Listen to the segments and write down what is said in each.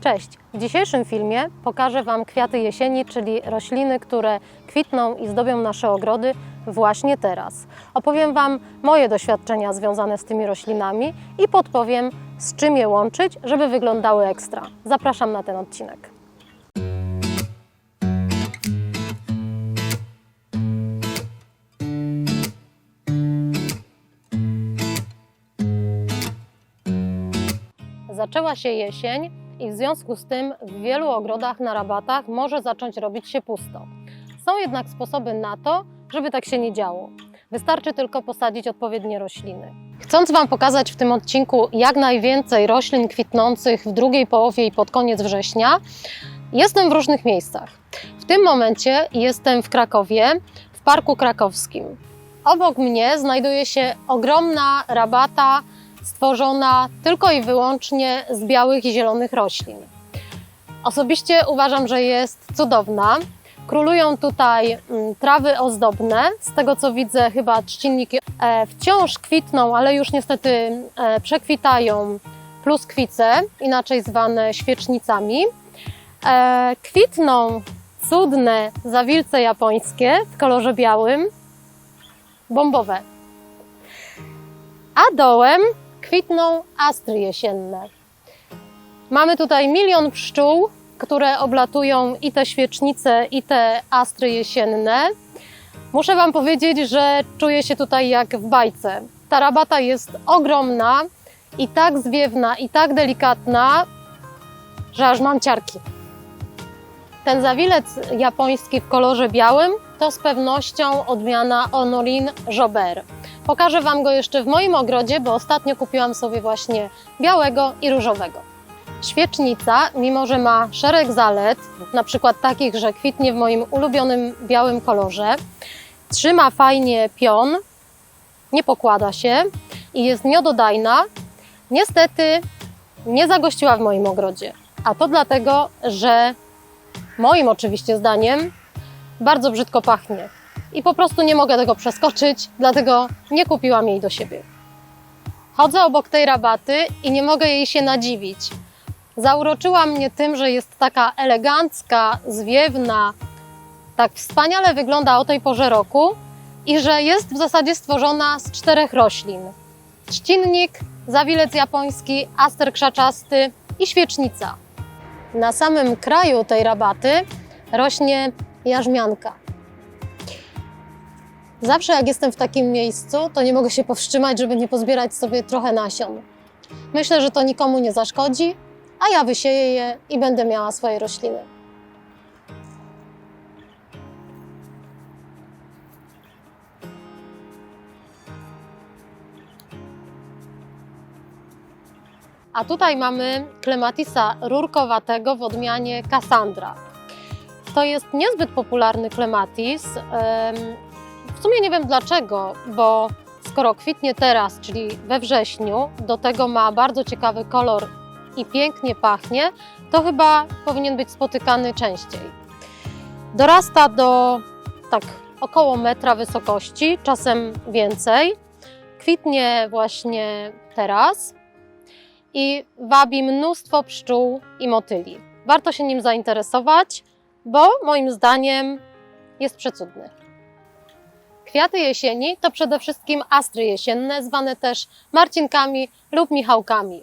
Cześć! W dzisiejszym filmie pokażę Wam kwiaty jesieni, czyli rośliny, które kwitną i zdobią nasze ogrody właśnie teraz. Opowiem Wam moje doświadczenia związane z tymi roślinami i podpowiem, z czym je łączyć, żeby wyglądały ekstra. Zapraszam na ten odcinek. Zaczęła się jesień i w związku z tym w wielu ogrodach na rabatach może zacząć robić się pusto. Są jednak sposoby na to, żeby tak się nie działo. Wystarczy tylko posadzić odpowiednie rośliny. Chcąc Wam pokazać w tym odcinku jak najwięcej roślin kwitnących w drugiej połowie i pod koniec września, jestem w różnych miejscach. W tym momencie jestem w Krakowie, w Parku Krakowskim. Obok mnie znajduje się ogromna rabata stworzona tylko i wyłącznie z białych i zielonych roślin. Osobiście uważam, że jest cudowna. Królują tutaj mm, trawy ozdobne. Z tego co widzę, chyba trzcinniki e, wciąż kwitną, ale już niestety e, przekwitają pluskwice, inaczej zwane świecznicami. E, kwitną cudne zawilce japońskie w kolorze białym, bombowe. A dołem kwitną astry jesienne. Mamy tutaj milion pszczół, które oblatują i te świecznice, i te astry jesienne. Muszę Wam powiedzieć, że czuję się tutaj jak w bajce. Ta rabata jest ogromna i tak zwiewna, i tak delikatna, że aż mam ciarki. Ten zawilec japoński w kolorze białym to z pewnością odmiana Honorin Jobert. Pokażę Wam go jeszcze w moim ogrodzie, bo ostatnio kupiłam sobie właśnie białego i różowego. Świecznica, mimo że ma szereg zalet, na przykład takich, że kwitnie w moim ulubionym białym kolorze, trzyma fajnie pion, nie pokłada się i jest miododajna, niestety nie zagościła w moim ogrodzie. A to dlatego, że moim oczywiście zdaniem bardzo brzydko pachnie i po prostu nie mogę tego przeskoczyć, dlatego nie kupiłam jej do siebie. Chodzę obok tej rabaty i nie mogę jej się nadziwić. Zauroczyła mnie tym, że jest taka elegancka, zwiewna, tak wspaniale wygląda o tej porze roku i że jest w zasadzie stworzona z czterech roślin. Trzcinnik, zawilec japoński, aster krzaczasty i świecznica. Na samym kraju tej rabaty rośnie jarzmianka. Zawsze jak jestem w takim miejscu, to nie mogę się powstrzymać, żeby nie pozbierać sobie trochę nasion. Myślę, że to nikomu nie zaszkodzi, a ja wysieję je i będę miała swoje rośliny. A tutaj mamy klematisa rurkowatego w odmianie Cassandra. To jest niezbyt popularny klematis. em, w sumie nie wiem dlaczego, bo skoro kwitnie teraz, czyli we wrześniu, do tego ma bardzo ciekawy kolor i pięknie pachnie, to chyba powinien być spotykany częściej. Dorasta do tak około metra wysokości, czasem więcej. Kwitnie właśnie teraz i wabi mnóstwo pszczół i motyli. Warto się nim zainteresować, bo moim zdaniem jest przecudny. Kwiaty jesieni to przede wszystkim astry jesienne, zwane też marcinkami lub michałkami.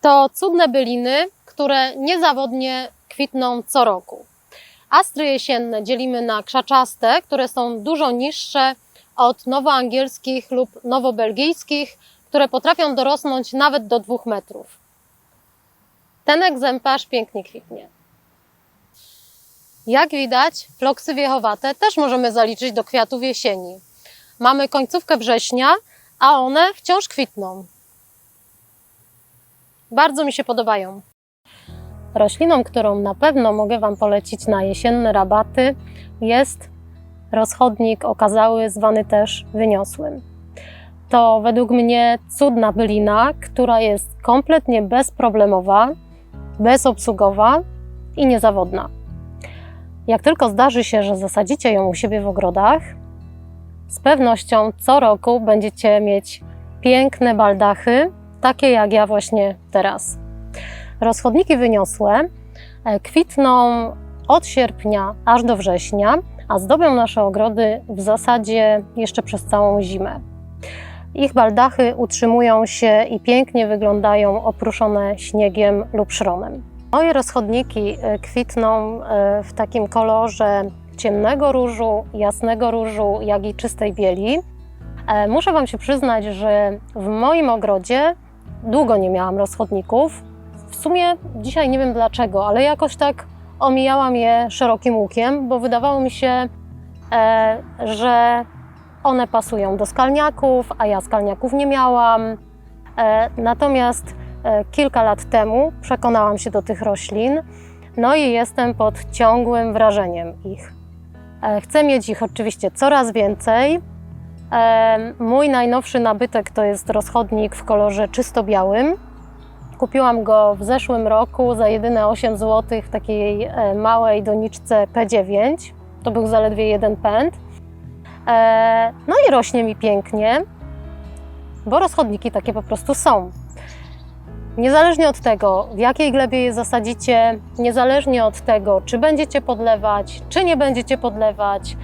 To cudne byliny, które niezawodnie kwitną co roku. Astry jesienne dzielimy na krzaczaste, które są dużo niższe od nowoangielskich lub nowobelgijskich, które potrafią dorosnąć nawet do 2 metrów. Ten egzemplarz pięknie kwitnie. Jak widać, floksy wiechowate też możemy zaliczyć do kwiatów jesieni. Mamy końcówkę września, a one wciąż kwitną. Bardzo mi się podobają. Rośliną, którą na pewno mogę Wam polecić na jesienne rabaty, jest rozchodnik okazały, zwany też wyniosłym. To według mnie cudna bylina, która jest kompletnie bezproblemowa, bezobsługowa i niezawodna. Jak tylko zdarzy się, że zasadzicie ją u siebie w ogrodach, z pewnością co roku będziecie mieć piękne baldachy, takie jak ja właśnie teraz. Rozchodniki wyniosłe e, kwitną od sierpnia aż do września, a zdobią nasze ogrody w zasadzie jeszcze przez całą zimę. Ich baldachy utrzymują się i pięknie wyglądają opruszone śniegiem lub szronem. Moje rozchodniki e, kwitną e, w takim kolorze ciemnego różu, jasnego różu, jak i czystej bieli. E, Muszę Wam się przyznać, że w moim ogrodzie długo nie miałam rozchodników. W sumie dzisiaj nie wiem dlaczego, ale jakoś tak omijałam je szerokim łukiem, bo wydawało mi się, że one pasują do skalniaków, a ja skalniaków nie miałam. Natomiast kilka lat temu przekonałam się do tych roślin, no i jestem pod ciągłym wrażeniem ich. E, Chcę mieć ich oczywiście coraz więcej. E, Mój najnowszy nabytek to jest rozchodnik w kolorze czysto białym. Kupiłam go w zeszłym roku za jedyne 8 zł w takiej e, małej doniczce P9. To był zaledwie jeden pęd. E, No i rośnie mi pięknie, bo rozchodniki takie po prostu są. Niezależnie od tego, w jakiej glebie je zasadzicie, niezależnie od tego, czy będziecie podlewać, czy nie będziecie podlewać,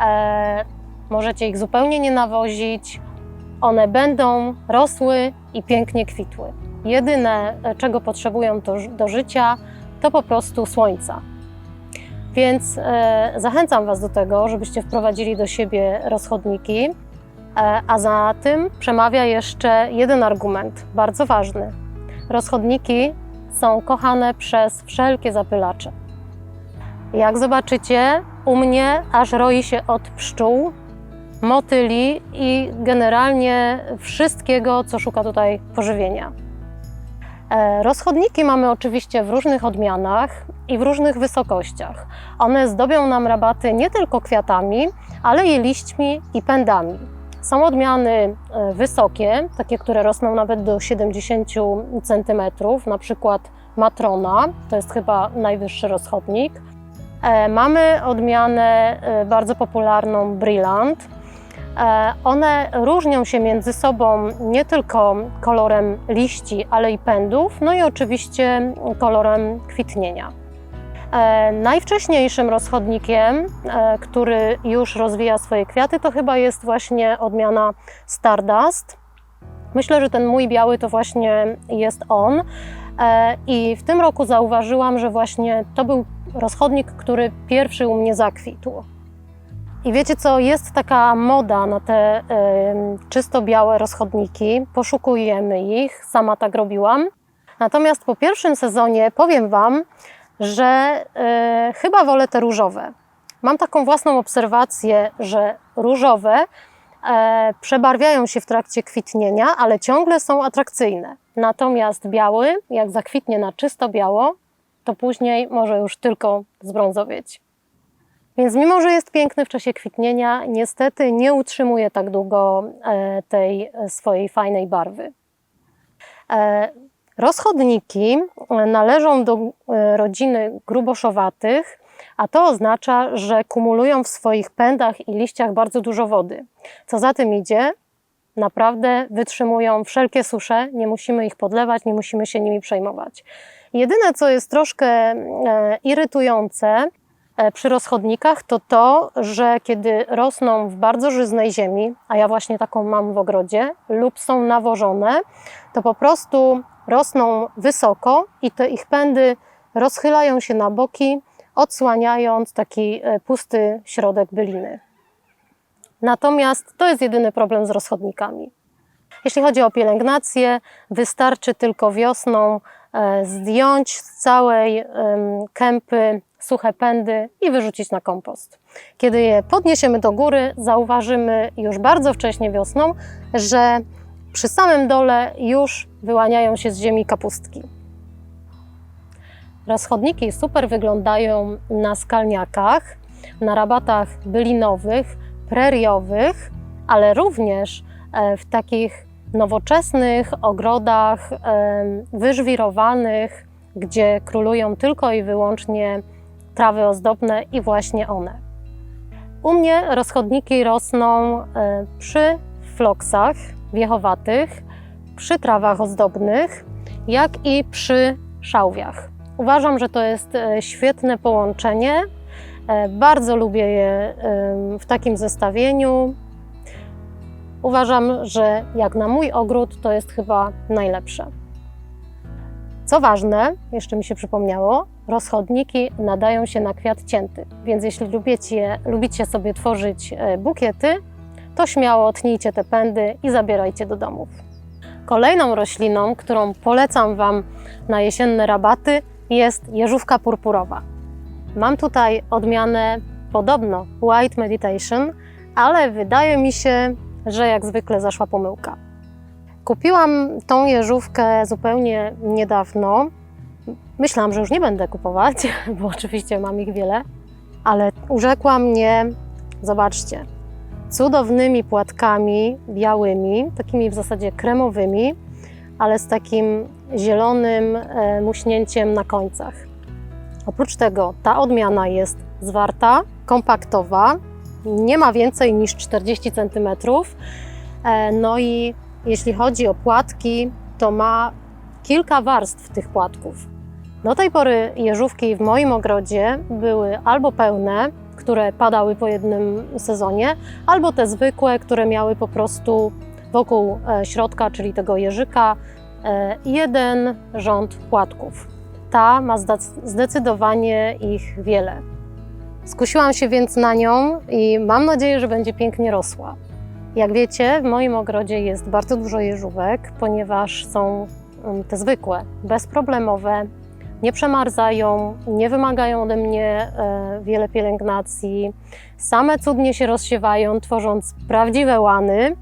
e, możecie ich zupełnie nie nawozić. One będą rosły i pięknie kwitły. Jedyne, e, czego potrzebują do, do życia, to po prostu słońca. Więc e, zachęcam Was do tego, żebyście wprowadzili do siebie rozchodniki. E, a za tym przemawia jeszcze jeden argument, bardzo ważny. Rozchodniki są kochane przez wszelkie zapylacze. Jak zobaczycie, u mnie aż roi się od pszczół, motyli i generalnie wszystkiego, co szuka tutaj pożywienia. E, Rozchodniki mamy oczywiście w różnych odmianach i w różnych wysokościach. One zdobią nam rabaty nie tylko kwiatami, ale i liśćmi i pędami. Są odmiany e, wysokie, takie, które rosną nawet do 70 cm, na przykład Matrona, to jest chyba najwyższy rozchodnik. E, Mamy odmianę e, bardzo popularną Brillant. One różnią się między sobą nie tylko kolorem liści, ale i pędów, no i oczywiście kolorem kwitnienia. E, Najwcześniejszym rozchodnikiem, e, który już rozwija swoje kwiaty, to chyba jest właśnie odmiana Stardust. Myślę, że ten mój biały to właśnie jest on. E, I w tym roku zauważyłam, że właśnie to był rozchodnik, który pierwszy u mnie zakwitł. I wiecie co, jest taka moda na te e, czysto białe rozchodniki. Poszukujemy ich, sama tak robiłam. Natomiast po pierwszym sezonie powiem Wam, że e, chyba wolę te różowe. Mam taką własną obserwację, że różowe e, przebarwiają się w trakcie kwitnienia, ale ciągle są atrakcyjne. Natomiast biały, jak zakwitnie na czysto biało, to później może już tylko zbrązowieć. Więc mimo, że jest piękny w czasie kwitnienia, niestety nie utrzymuje tak długo e, tej e, swojej fajnej barwy. Rozchodniki e, należą do e, rodziny gruboszowatych, a to oznacza, że kumulują w swoich pędach i liściach bardzo dużo wody. Co za tym idzie, naprawdę wytrzymują wszelkie susze, nie musimy ich podlewać, nie musimy się nimi przejmować. Jedyne, co jest troszkę e, irytujące przy rozchodnikach, to to, że kiedy rosną w bardzo żyznej ziemi, a ja właśnie taką mam w ogrodzie, lub są nawożone, to po prostu rosną wysoko i te ich pędy rozchylają się na boki, odsłaniając taki e, pusty środek byliny. Natomiast to jest jedyny problem z rozchodnikami. Jeśli chodzi o pielęgnację, wystarczy tylko wiosną e, zdjąć z całej kępy suche pędy i wyrzucić na kompost. Kiedy je podniesiemy do góry, zauważymy już bardzo wcześnie wiosną, że przy samym dole już wyłaniają się z ziemi kapustki. Rozchodniki super wyglądają na skalniakach, na rabatach bylinowych, preriowych, ale również e, w takich nowoczesnych ogrodach em, wyżwirowanych, gdzie królują tylko i wyłącznie trawy ozdobne i właśnie one. U mnie rozchodniki rosną e, przy floksach wiechowatych, przy trawach ozdobnych, jak i przy szałwiach. Uważam, że to jest e, świetne połączenie. E, Bardzo lubię je em, w takim zestawieniu. Uważam, że jak na mój ogród to jest chyba najlepsze. Co ważne, jeszcze mi się przypomniało, rozchodniki nadają się na kwiat cięty, więc jeśli lubicie, lubicie sobie tworzyć e, bukiety, to śmiało tnijcie te pędy i zabierajcie do domów. Kolejną rośliną, którą polecam Wam na jesienne rabaty, jest jeżówka purpurowa. Mam tutaj odmianę podobno White Meditation, ale wydaje mi się, że jak zwykle zaszła pomyłka. Kupiłam tą jeżówkę zupełnie niedawno. Myślałam, że już nie będę kupować, bo oczywiście mam ich wiele, ale urzekła mnie, zobaczcie, cudownymi płatkami białymi, takimi w zasadzie kremowymi, ale z takim zielonym e, muśnięciem na końcach. Oprócz tego ta odmiana jest zwarta, kompaktowa, nie ma więcej niż 40 cm. E, No i jeśli chodzi o płatki, to ma kilka warstw tych płatków. Do tej pory jeżówki w moim ogrodzie były albo pełne, które padały po jednym sezonie, albo te zwykłe, które miały po prostu wokół e, środka, czyli tego jeżyka, e, jeden rząd płatków. Ta ma zdecydowanie ich wiele. Skusiłam się więc na nią i mam nadzieję, że będzie pięknie rosła. Jak wiecie, w moim ogrodzie jest bardzo dużo jeżówek, ponieważ są um, te zwykłe, bezproblemowe, nie przemarzają, nie wymagają ode mnie e, wiele pielęgnacji, same cudnie się rozsiewają, tworząc prawdziwe łany.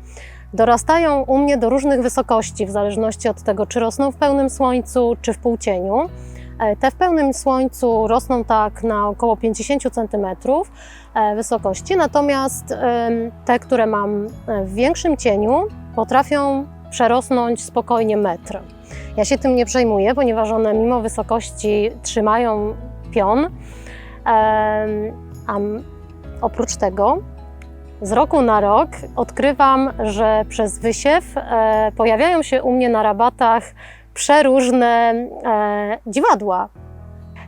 Dorastają u mnie do różnych wysokości, w zależności od tego, czy rosną w pełnym słońcu, czy w półcieniu. E, Te w pełnym słońcu rosną tak na około 50 cm e, wysokości, natomiast te, które mam w większym cieniu, potrafią przerosnąć spokojnie metr. Ja się tym nie przejmuję, ponieważ one mimo wysokości trzymają pion. A oprócz tego z roku na rok odkrywam, że przez wysiew e, pojawiają się u mnie na rabatach przeróżne e, dziwadła.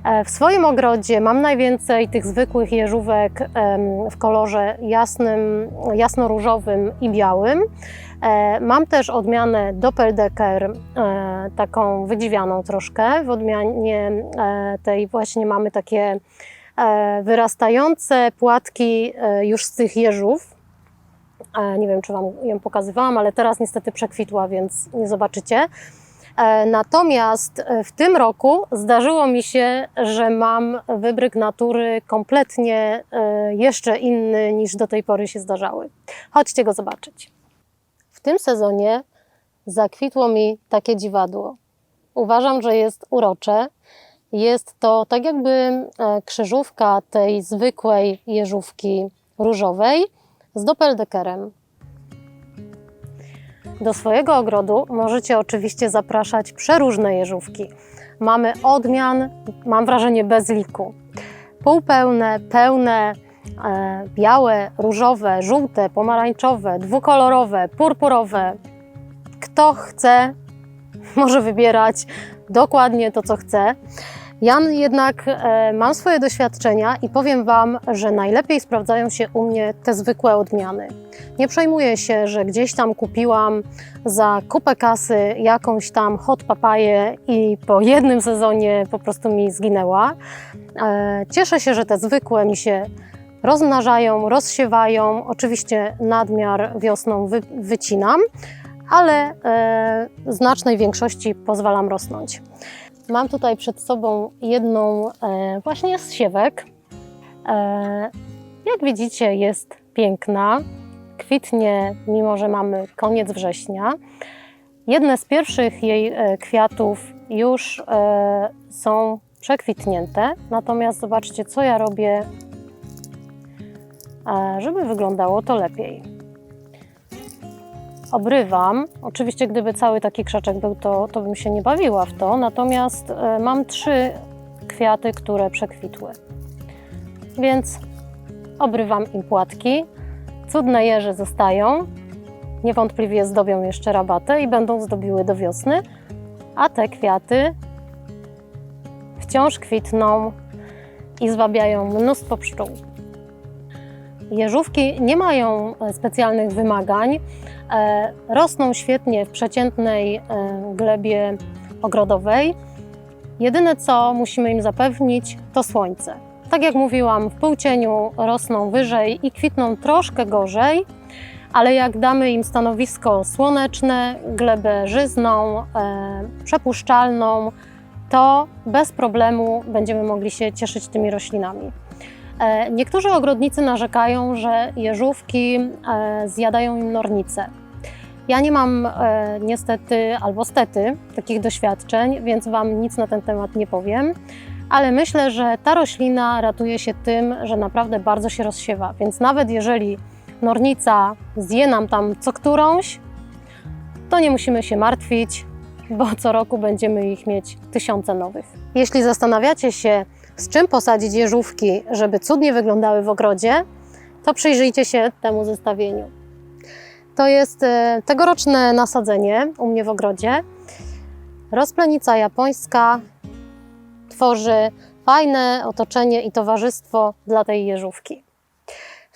E, W swoim ogrodzie mam najwięcej tych zwykłych jeżówek w kolorze jasnym, jasno-różowym i białym. E, Mam też odmianę Doppeldecker, e, taką wydziwianą troszkę. W odmianie tej właśnie mamy takie wyrastające płatki już z tych jeżów. Nie wiem, czy Wam ją pokazywałam, ale teraz niestety przekwitła, więc nie zobaczycie. E, Natomiast e, w tym roku zdarzyło mi się, że mam wybryk natury kompletnie e, jeszcze inny niż do tej pory się zdarzały. Chodźcie go zobaczyć. W tym sezonie zakwitło mi takie dziwadło. Uważam, że jest urocze. Jest to tak jakby krzyżówka tej zwykłej jeżówki różowej z doppeldekerem. Do swojego ogrodu możecie oczywiście zapraszać przeróżne jeżówki. Mamy odmian, mam wrażenie, bez liku. Półpełne, pełne, e, białe, różowe, żółte, pomarańczowe, dwukolorowe, purpurowe. Kto chce, może wybierać dokładnie to, co chce. Ja jednak e, mam swoje doświadczenia i powiem Wam, że najlepiej sprawdzają się u mnie te zwykłe odmiany. Nie przejmuję się, że gdzieś tam kupiłam za kupę kasy jakąś tam hot papaję i po jednym sezonie po prostu mi zginęła. E, Cieszę się, że te zwykłe mi się rozmnażają, rozsiewają. Oczywiście nadmiar wiosną wy, wycinam, ale e, znacznej większości pozwalam rosnąć. Mam tutaj przed sobą jedną e, właśnie z siewek. E, jak widzicie, jest piękna. Kwitnie, mimo że mamy koniec września. Jedne z pierwszych jej e, kwiatów już są przekwitnięte. Natomiast zobaczcie, co ja robię, żeby wyglądało to lepiej. Obrywam. Oczywiście, gdyby cały taki krzaczek był, to, to bym się nie bawiła w to. Natomiast e, mam trzy kwiaty, które przekwitły. Więc obrywam im płatki. Cudne jeże zostają. Niewątpliwie zdobią jeszcze rabatę i będą zdobiły do wiosny. A te kwiaty wciąż kwitną i zwabiają mnóstwo pszczół. Jeżówki nie mają e, specjalnych wymagań. E, Rosną świetnie w przeciętnej e, glebie ogrodowej. Jedyne co musimy im zapewnić to słońce. Tak jak mówiłam, w półcieniu rosną wyżej i kwitną troszkę gorzej, ale jak damy im stanowisko słoneczne, glebę żyzną, e, przepuszczalną, to bez problemu będziemy mogli się cieszyć tymi roślinami. E, Niektórzy ogrodnicy narzekają, że jeżówki e, zjadają im nornice. Ja nie mam e, niestety albo stety takich doświadczeń, więc Wam nic na ten temat nie powiem, ale myślę, że ta roślina ratuje się tym, że naprawdę bardzo się rozsiewa, więc nawet jeżeli nornica zje nam tam co którąś, to nie musimy się martwić, bo co roku będziemy ich mieć tysiące nowych. Jeśli zastanawiacie się, z czym posadzić jeżówki, żeby cudnie wyglądały w ogrodzie, to przyjrzyjcie się temu zestawieniu. To jest e, tegoroczne nasadzenie u mnie w ogrodzie. Rozplenica japońska tworzy fajne otoczenie i towarzystwo dla tej jeżówki.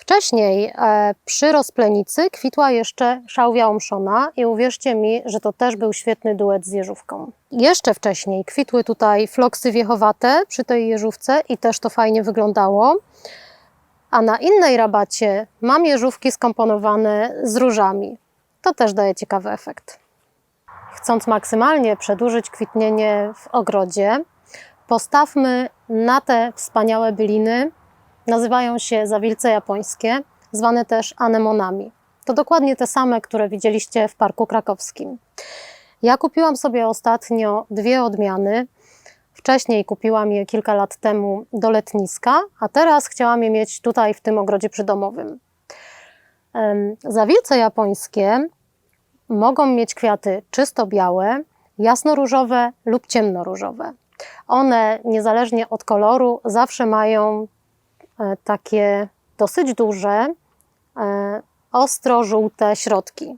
Wcześniej e, przy rozplenicy kwitła jeszcze szałwia omszona i uwierzcie mi, że to też był świetny duet z jeżówką. Jeszcze wcześniej kwitły tutaj floksy wiechowate przy tej jeżówce i też to fajnie wyglądało. A na innej rabacie mam jeżówki skomponowane z różami. To też daje ciekawy efekt. Chcąc maksymalnie przedłużyć kwitnienie w ogrodzie, postawmy na te wspaniałe byliny. Nazywają się zawilce japońskie, zwane też anemonami. To dokładnie te same, które widzieliście w Parku Krakowskim. Ja kupiłam sobie ostatnio dwie odmiany. Wcześniej kupiłam je kilka lat temu do letniska, a teraz chciałam je mieć tutaj w tym ogrodzie przydomowym. Zawilce japońskie mogą mieć kwiaty czysto białe, jasno-różowe lub ciemnoróżowe. One, niezależnie od koloru, zawsze mają takie dosyć duże, e, ostro-żółte środki.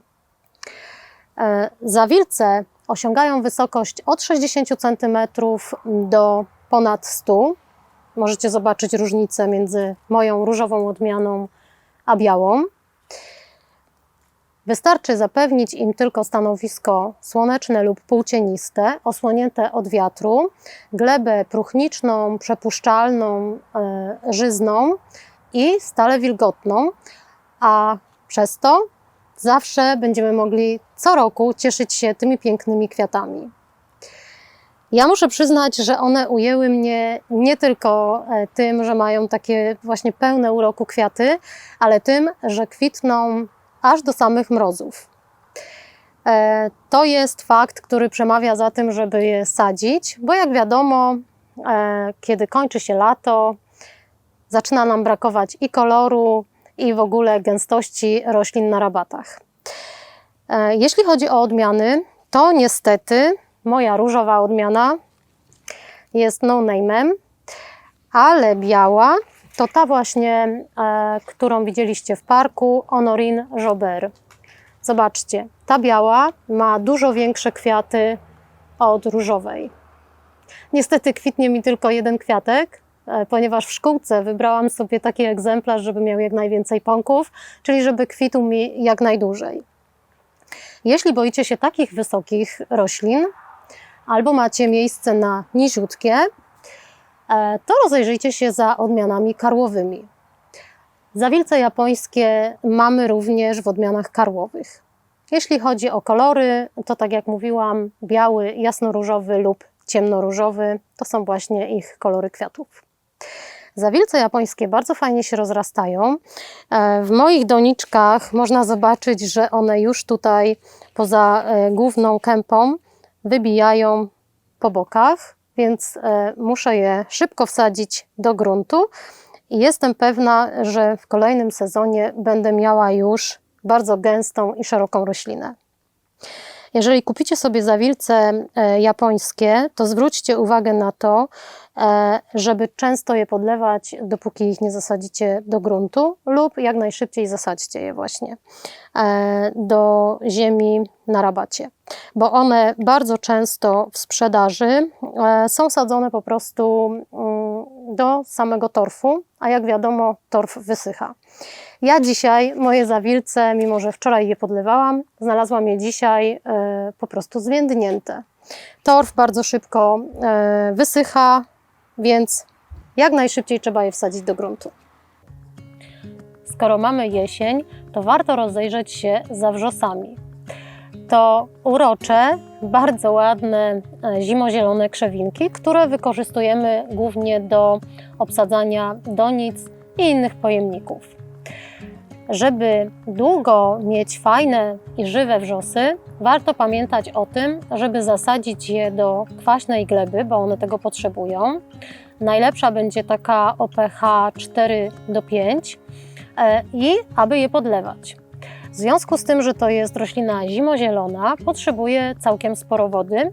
E, Zawilce osiągają wysokość od 60 cm do ponad 100. Możecie zobaczyć różnicę między moją różową odmianą a białą. Wystarczy zapewnić im tylko stanowisko słoneczne lub półcieniste, osłonięte od wiatru, glebę próchniczną, przepuszczalną, e, żyzną i stale wilgotną, a przez to zawsze będziemy mogli co roku cieszyć się tymi pięknymi kwiatami. Ja muszę przyznać, że one ujęły mnie nie tylko e, tym, że mają takie właśnie pełne uroku kwiaty, ale tym, że kwitną aż do samych mrozów. E, To jest fakt, który przemawia za tym, żeby je sadzić, bo jak wiadomo, e, kiedy kończy się lato, zaczyna nam brakować i koloru, i w ogóle gęstości roślin na rabatach. E, Jeśli chodzi o odmiany, to niestety moja różowa odmiana jest no name'em, ale biała to ta właśnie, e, którą widzieliście w parku, Honorine Jobert. Zobaczcie, ta biała ma dużo większe kwiaty od różowej. Niestety kwitnie mi tylko jeden kwiatek, e, ponieważ w szkółce wybrałam sobie taki egzemplarz, żeby miał jak najwięcej pąków, czyli żeby kwitł mi jak najdłużej. Jeśli boicie się takich wysokich roślin, albo macie miejsce na niziutkie, to rozejrzyjcie się za odmianami karłowymi. Zawilce japońskie mamy również w odmianach karłowych. Jeśli chodzi o kolory, to tak jak mówiłam, biały, jasnoróżowy lub ciemnoróżowy to są właśnie ich kolory kwiatów. Zawilce japońskie bardzo fajnie się rozrastają. E, W moich doniczkach można zobaczyć, że one już tutaj poza e, główną kępą wybijają po bokach, więc e, muszę je szybko wsadzić do gruntu i jestem pewna, że w kolejnym sezonie będę miała już bardzo gęstą i szeroką roślinę. Jeżeli kupicie sobie zawilce e, japońskie, to zwróćcie uwagę na to, e, żeby często je podlewać, dopóki ich nie zasadzicie do gruntu, lub jak najszybciej zasadźcie je właśnie do ziemi na rabacie, bo one bardzo często w sprzedaży są sadzone po prostu mm, do samego torfu, a jak wiadomo, torf wysycha. Ja dzisiaj moje zawilce, mimo że wczoraj je podlewałam, znalazłam je dzisiaj e, po prostu zwiędnięte. Torf bardzo szybko e, wysycha, więc jak najszybciej trzeba je wsadzić do gruntu. Skoro mamy jesień, to warto rozejrzeć się za wrzosami. To urocze, bardzo ładne, e, zimozielone krzewinki, które wykorzystujemy głównie do obsadzania donic i innych pojemników. Żeby długo mieć fajne i żywe wrzosy, warto pamiętać o tym, żeby zasadzić je do kwaśnej gleby, bo one tego potrzebują. Najlepsza będzie taka o pH 4 do 5 e, i aby je podlewać. W związku z tym, że to jest roślina zimozielona, potrzebuje całkiem sporo wody,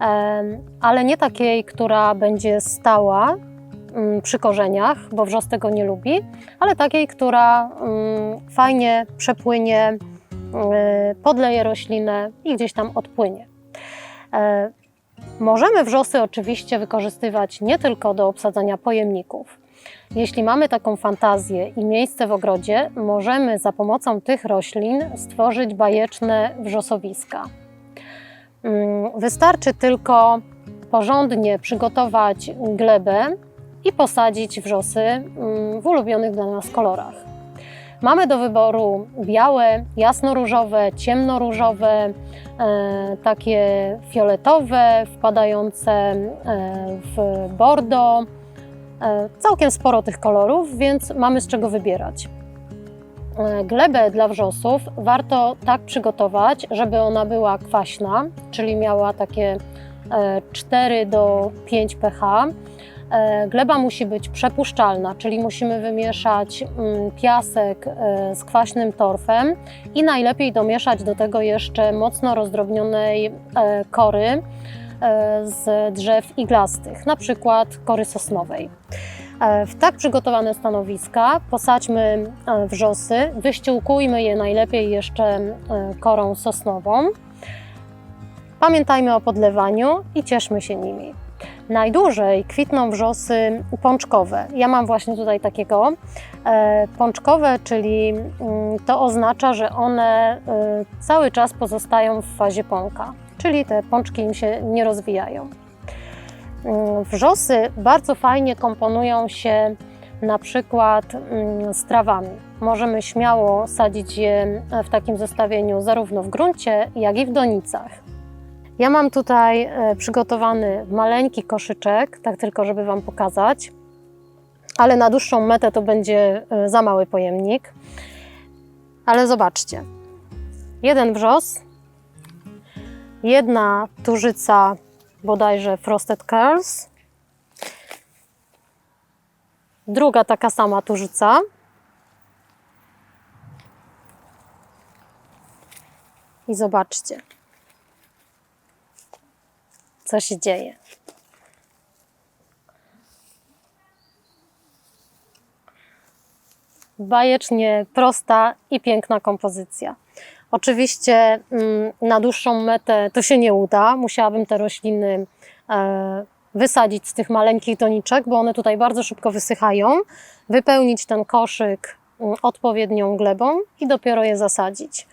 e, ale nie takiej, która będzie stała, Mm, przy korzeniach, bo wrzos tego nie lubi, ale takiej, która mm, fajnie przepłynie, y, podleje roślinę i gdzieś tam odpłynie. E, możemy wrzosy oczywiście wykorzystywać nie tylko do obsadzania pojemników. Jeśli mamy taką fantazję i miejsce w ogrodzie, możemy za pomocą tych roślin stworzyć bajeczne wrzosowiska. Mm, wystarczy tylko porządnie przygotować glebę, i posadzić wrzosy mm, w ulubionych dla nas kolorach. Mamy do wyboru białe, jasno-różowe, ciemno-różowe, e, takie fioletowe, wpadające e, w bordo. E, całkiem sporo tych kolorów, więc mamy z czego wybierać. E, glebę dla wrzosów warto tak przygotować, żeby ona była kwaśna, czyli miała takie 4 e, do 5 pH gleba musi być przepuszczalna, czyli musimy wymieszać mm, piasek z kwaśnym torfem i najlepiej domieszać do tego jeszcze mocno rozdrobnionej kory z drzew iglastych, na przykład kory sosnowej. W tak przygotowane stanowiska posadźmy wrzosy, wyściółkujmy je najlepiej jeszcze korą sosnową. Pamiętajmy o podlewaniu i cieszmy się nimi. Najdłużej kwitną wrzosy pączkowe. Ja mam właśnie tutaj takiego e, pączkowe, czyli mm, to oznacza, że one e, cały czas pozostają w fazie pąka, czyli te pączki im się nie rozwijają. Mm, wrzosy bardzo fajnie komponują się na przykład mm, z trawami. Możemy śmiało sadzić je w takim zestawieniu zarówno w gruncie, jak i w donicach. Ja mam tutaj e, przygotowany maleńki koszyczek, tak tylko, żeby Wam pokazać, ale na dłuższą metę to będzie e, za mały pojemnik. Ale zobaczcie, jeden wrzos, jedna tużyca bodajże Frosted Curls, druga taka sama tużyca, i zobaczcie co się dzieje. Bajecznie prosta i piękna kompozycja. Oczywiście mm, na dłuższą metę to się nie uda. Musiałabym te rośliny e, wysadzić z tych maleńkich doniczek, bo one tutaj bardzo szybko wysychają, wypełnić ten koszyk mm, odpowiednią glebą i dopiero je zasadzić.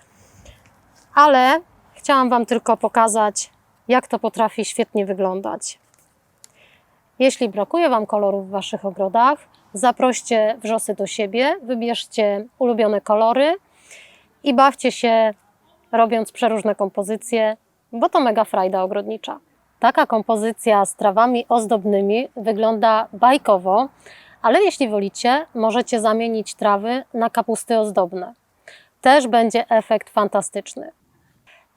Ale chciałam Wam tylko pokazać, jak to potrafi świetnie wyglądać. Jeśli brakuje Wam kolorów w Waszych ogrodach, zaproście wrzosy do siebie, wybierzcie ulubione kolory i bawcie się robiąc przeróżne kompozycje, bo to mega frajda ogrodnicza. Taka kompozycja z trawami ozdobnymi wygląda bajkowo, ale jeśli wolicie, możecie zamienić trawy na kapusty ozdobne. Też będzie efekt fantastyczny.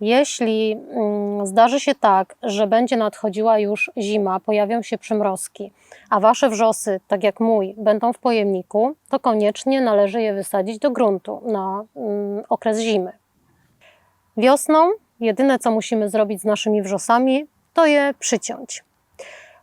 Jeśli mm, zdarzy się tak, że będzie nadchodziła już zima, pojawią się przymrozki, a wasze wrzosy, tak jak mój, będą w pojemniku, to koniecznie należy je wysadzić do gruntu na mm, okres zimy. Wiosną Jedyne, co musimy zrobić z naszymi wrzosami, to je przyciąć.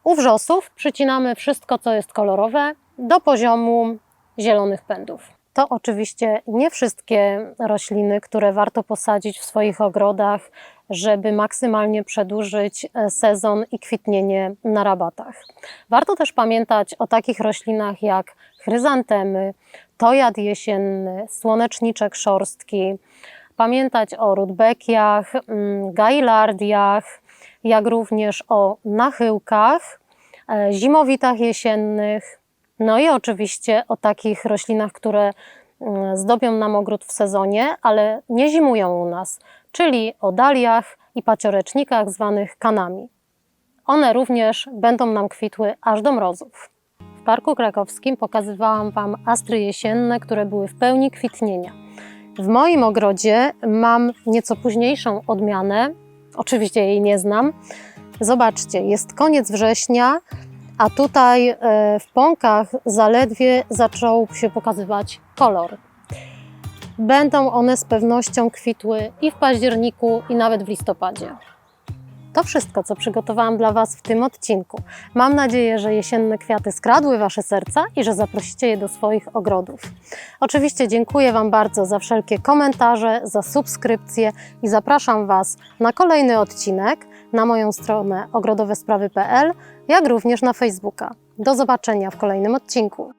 U wrzosów przycinamy wszystko, co jest kolorowe, do poziomu zielonych pędów. To oczywiście nie wszystkie rośliny, które warto posadzić w swoich ogrodach, żeby maksymalnie przedłużyć e, sezon i kwitnienie na rabatach. Warto też pamiętać o takich roślinach jak chryzantemy, tojad jesienny, słoneczniczek szorstki, pamiętać o rudbekiach, mm, gailardiach, jak również o nachyłkach, e, zimowitach jesiennych, no i oczywiście o takich roślinach, które mm, zdobią nam ogród w sezonie, ale nie zimują u nas, czyli o daliach i paciorecznikach zwanych kanami. One również będą nam kwitły aż do mrozów. W Parku Krakowskim pokazywałam Wam astry jesienne, które były w pełni kwitnienia. W moim ogrodzie mam nieco późniejszą odmianę, oczywiście jej nie znam. Zobaczcie, jest koniec września, a tutaj e, w pąkach zaledwie zaczął się pokazywać kolor. Będą one z pewnością kwitły i w październiku, i nawet w listopadzie. To wszystko, co przygotowałam dla Was w tym odcinku. Mam nadzieję, że jesienne kwiaty skradły Wasze serca i że zaprosicie je do swoich ogrodów. Oczywiście dziękuję Wam bardzo za wszelkie komentarze, za subskrypcje i zapraszam Was na kolejny odcinek na moją stronę ogrodowesprawy.pl, jak również na Facebooka. Do zobaczenia w kolejnym odcinku.